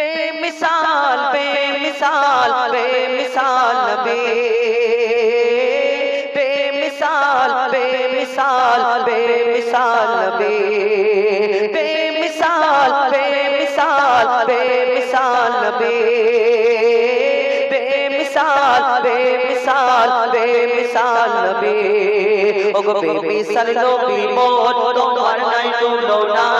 بے مثال بے مثال بے مثال نبی۔ بے مثال بے مثال بے مثال نبی۔ بے مثال بے مثال بے مثال نبی۔ بے مثال بے مثال بے مثال نبی۔ بے مثال لو بھی موت تو مرنا تو لونا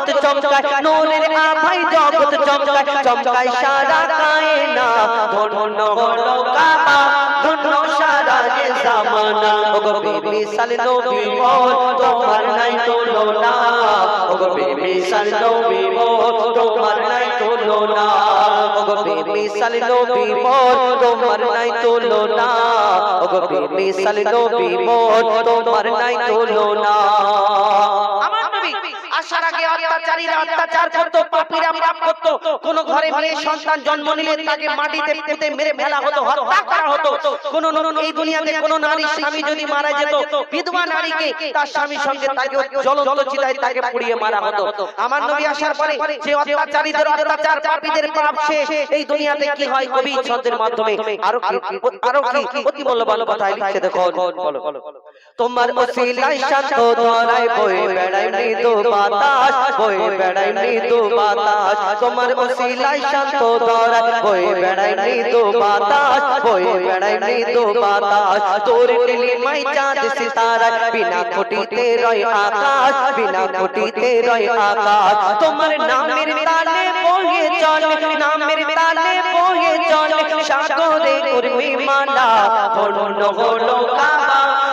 জগৎ চমকায়, নূরের আভাই জগৎ চমকায় চমকায় সারা কায়না, ধন্য হলো কাবা, ধন্য সারা এ জামানা। ওগো বেবি সাল নবী মোর, তোমার নাই তুলনা। ওগো বেবি সাল নবী মোর, তোমার নাই তুলনা। ওগো বেবি সাল নবী মোর, তোমার নাই তুলনা। ওগো বেবি সাল নবী মোর, তোমার নাই তুলনা। আসার আগে অত্যাচারীরা অত্যাচার করত পাপীরা পাপ করত। কোন ঘরে মেয়ে সন্তান জন্ম নিলে তাকে মাটিতে পুঁতে মেরে ফেলা হতো হত্যা করা হতো। কোন এই দুনিয়াতে কোন নারী স্বামী যদি মারা যেত বিধবা নারীকে তার স্বামীর সঙ্গে তাকে জ্বলন্ত চিতায় তাকে পুড়িয়ে মারা হতো। আমার নবী আসার পরে যে অত্যাচারীদের অত্যাচার পাপীদের পাপ শেষ। এই দুনিয়াতে কি হয়? কবি ছন্দের মাধ্যমে। আরও কি? আরও কি? অতি মূল্যবান কথা লিখছে দেখো বলো তোমার ওসিলাই শান্ত ধরায় বই বেড়াই মৃদু বাতাস বই বেড়াই মৃদু বাতাস তোমার ওসিলাই শান্ত ধরায় বই বেড়াই মৃদু বাতাস বই বেড়াই মৃদু বাতাস তোর টিলি মাই চাঁদ সিতারা বিনা খুঁটিতে রয় আকাশ বিনা খুঁটিতে রয় আকাশ তোমার নামের তালে বহে চলে নামের তালে বহে চলে সাগরে উর্মি মালা ধন্য হলো কাবা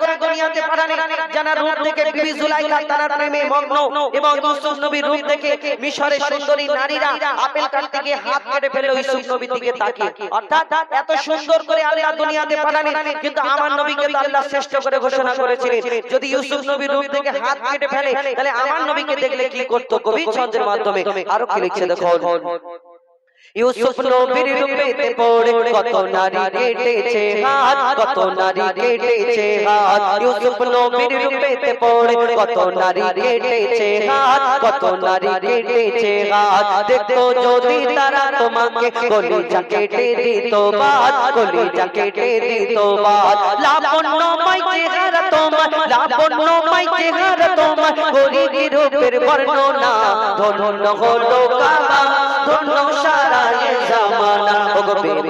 করে পাঠালেন জানা রূপ থেকে বিবি প্রেমে মগ্ন এবং ইউসুফ নবীর রূপ দেখে মিশরের সুন্দরী নারীরা আপেল কাটতে গিয়ে হাত কেটে ফেলে ইউসুফ নবীর দিকে অর্থাৎ এত সুন্দর করে আল্লাহ দুনিয়াতে পাঠালেন কিন্তু আমার নবীকে তো আল্লাহ শ্রেষ্ঠ করে ঘোষণা করেছিলেন। যদি ইউসুফ নবীর রূপ থেকে হাত কেটে ফেলে, তাহলে আমার নবীকে দেখলে কি করতো কবি ছন্দের মাধ্যমে? আরও কি লিখছে দেখো ইউসুফ নবীর রূপেতে পড়ে কত নারী কেটেছে হাত, কত নারী কেটেছে হাত। ইউসুফ নবীর রূপেতে পড়ে কত নারী কেটেছে হাত, কত নারী কেটেছে হাত। দেখো যদি তারা তোমাকে কলিজা কেটে দিত বাদ, কলিজা কেটে দিত বাদ। লাবণ্য মাই চেহারা তোমার, লাবণ্য মাই চেহারা তোমার। গরিবী রূপের বর্ণনা, ধন্য হলো কাবা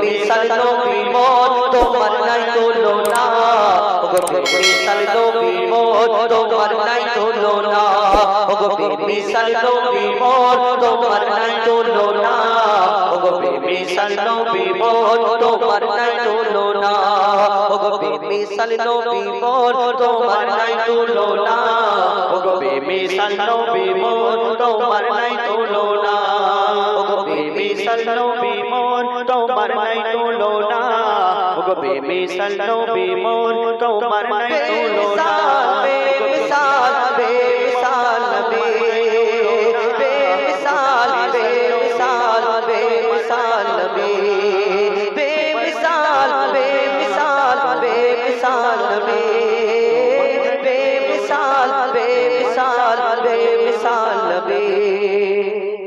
মিশাল নবীর মত তোমার নাই তোলো না ওগো মিশাল নবীর মত তোমার নাই তোলো না ওগো মিশাল নবীর মত তোমার নাই তোলো না ওগো মিশাল নবীর মত তোমার নাই তোলো না ওগো মিশাল নবীর মত তোমার নাই তোলো না ওগো মিশাল নবীর মত তোমার में सल्लो बे मोर कौ मर नहीं